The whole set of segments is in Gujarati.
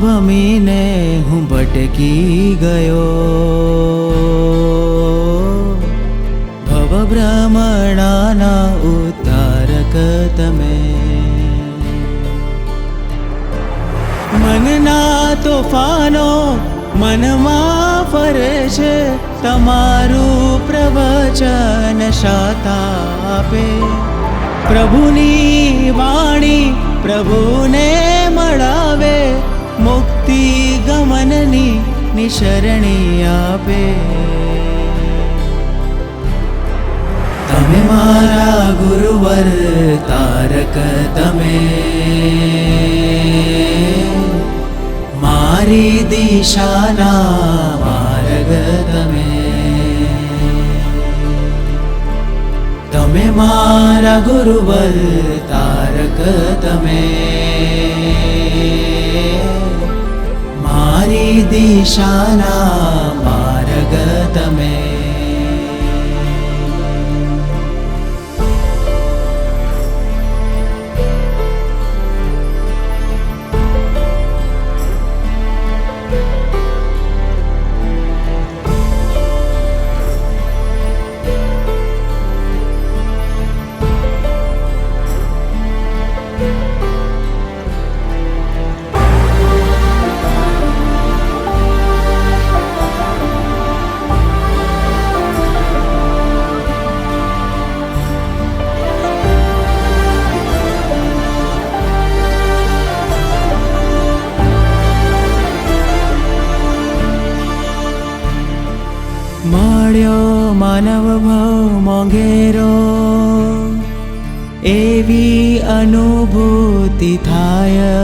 ભમીને હું ભટકી ગયો. ભવ ભ્રમણાના ઉતારક તમે. મનના તોફાનો મનમાં ફરે છે તમારું પ્રવચન શાતા આપે. પ્રભુની વાણી પ્રભુને निशरणे आपे। तमे मारा गुरुवर तारक तमे। मारी दिशाना मारग तमे। तमे मारा गुरुवर तारक तमे। हरे देशामारगतमे મળ્યો માનવ ભાવ મોંઘેરો એવી અનુભૂતિ થાય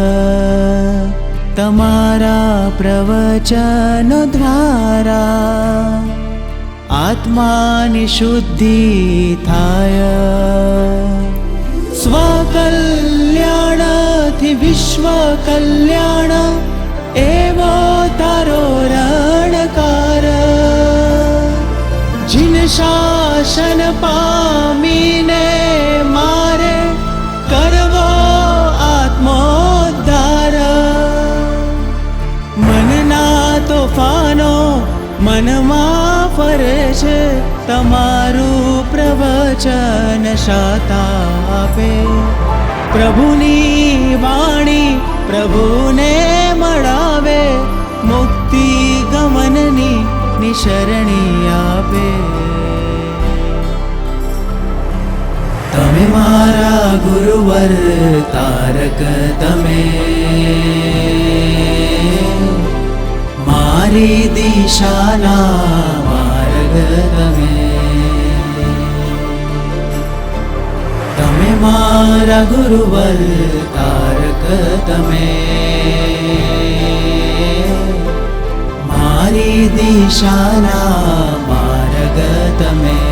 તમારા પ્રવચનો દ્વારા આત્માની શુદ્ધિ થાય સ્વકલ્યાણથી વિશ્વ કલ્યાણ પામીને મારે કરવો આત્મોદ્ધાર. મનના તોફાનો મનમાં ફરે છે, તમારું પ્રવચન શાતા આપે. પ્રભુની વાણી પ્રભુને મળાવે, મુક્તિ ગમનની નિશરણી આપે. મારા ગુરુવર તારક તમે. મારી દિશાના માર્ગ તમે. તમે મારા ગુરુવર તારક તમે. મારી દિશાના માર્ગ તમે.